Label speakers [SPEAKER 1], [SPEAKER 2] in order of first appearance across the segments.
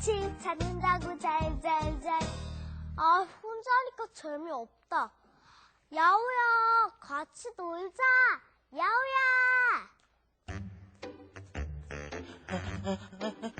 [SPEAKER 1] 꽃을 찾는다고 잘잘잘. 아 혼자 하니까 재미없다. 야우야 같이 놀자. 야우야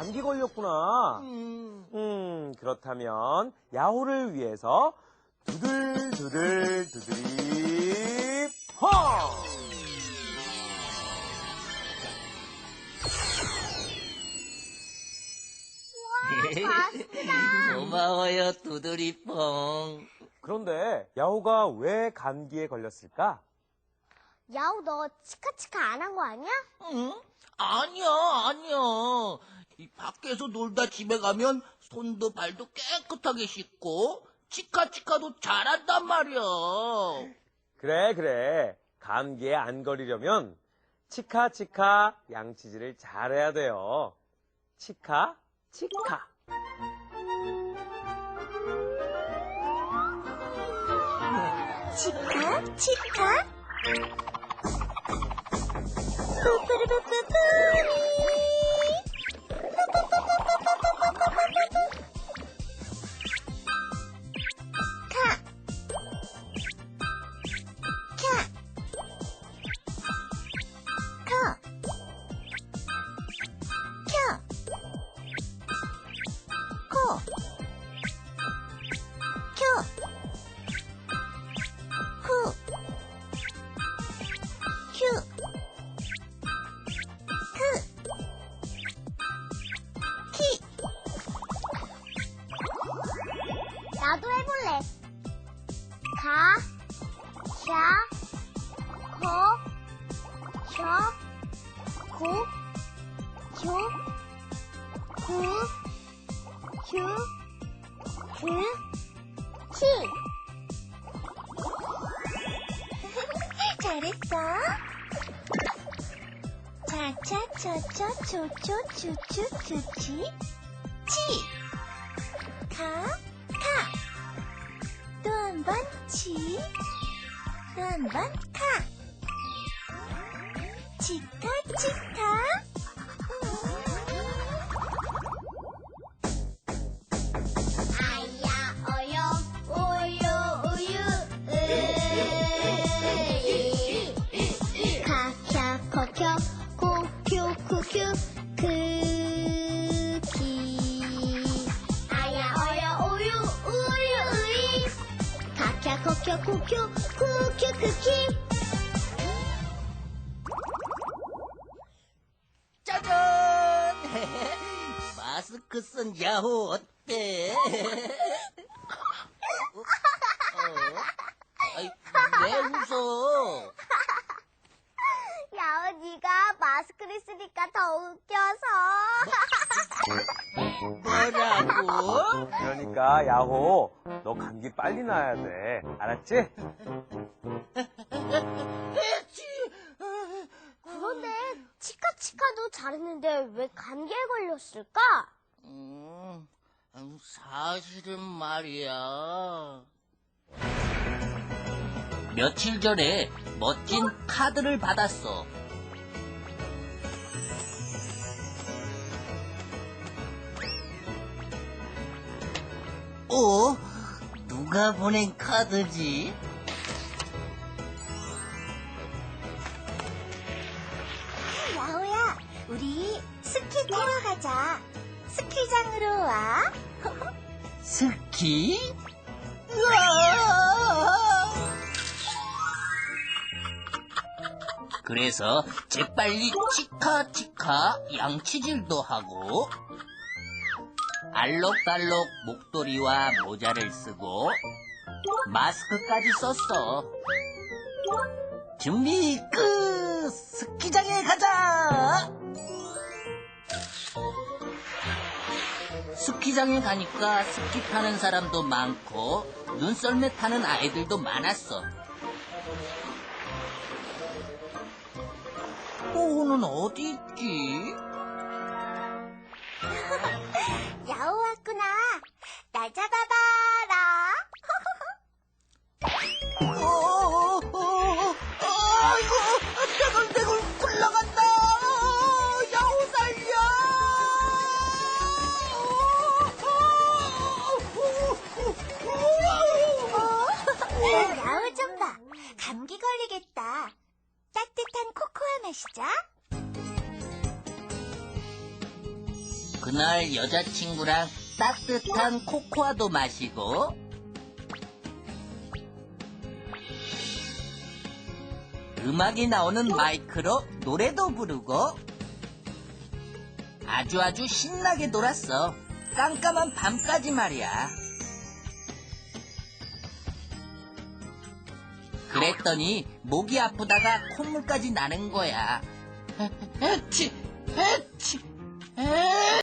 [SPEAKER 1] 감기
[SPEAKER 2] 걸렸구나.
[SPEAKER 3] 음,
[SPEAKER 2] 음, 그렇다면 야호를 위해서 두들 두들 두드리 펑!
[SPEAKER 3] 고마워요, 두드리뽕.
[SPEAKER 2] 그런데 야호가 왜 감기에 걸렸을까?
[SPEAKER 1] 야우 너 치카치카 안 한 거 아니야?
[SPEAKER 3] 응? 아니야, 아니야. 이 밖에서 놀다 집에 가면 손도 발도 깨끗하게 씻고 치카치카도 잘한단 말이야.
[SPEAKER 2] 그래, 그래. 감기에 안 걸리려면 치카치카 양치질을 잘해야 돼요. 치카, 치카.
[SPEAKER 1] 치카 치카 나도 해볼래. 가, 캬, 거, 혀, 고, 교, 구, 휴, 그, 키. 잘했어. 차차차차초초추추추추치 치. 가, 카. 또 한 번 치. 또 한 번 카. 치카, 치카. 아야, 어여, 우유, 우유, 으 카캬, 커켜, 쿠큐, 쿠큐, 크키.
[SPEAKER 3] 짜잔! 마스크 쓴 야호 어때? 어? 어? 아이, 왜 웃어?
[SPEAKER 1] 야우, 네가 마스크를 쓰니까 더 웃겨서.
[SPEAKER 3] 뭐라고?
[SPEAKER 2] 그러니까 야호, 너 감기 빨리 나야 돼. 알았지?
[SPEAKER 3] 했지.
[SPEAKER 1] 그런데 치카치카도 잘했는데 왜 감기에 걸렸을까?
[SPEAKER 3] 음, 음, 사실은 말이야. 며칠 전에 멋진 카드를 받았어. 어? 누가 보낸 카드지?
[SPEAKER 1] 야호야, 우리 스키 타러 가자. 스키장으로 와.
[SPEAKER 3] 스키? 으아! 그래서 재빨리 치카치카 양치질도 하고 알록달록 목도리와 모자를 쓰고 마스크까지 썼어. 준비 끝! 스키장에 가자! 스키장에 가니까 스키 타는 사람도 많고 눈썰매 타는 아이들도 많았어. 호호는 어디 있지?
[SPEAKER 1] 날 잡아봐라.
[SPEAKER 3] 어, 어, 어, 어, 아이고, 대굴대굴 굴러간다! 야호 살려!
[SPEAKER 1] 야호 좀 봐. 감기 걸리겠다. 따뜻한 코코아 마시자.
[SPEAKER 3] 그날 여자친구랑 따뜻한 코코아도 마시고 음악이 나오는 마이크로 노래도 부르고 아주 아주 신나게 놀았어. 깜깜한 밤까지 말이야. 그랬더니 목이 아프다가 콧물까지 나는 거야. 에치, 에치, 에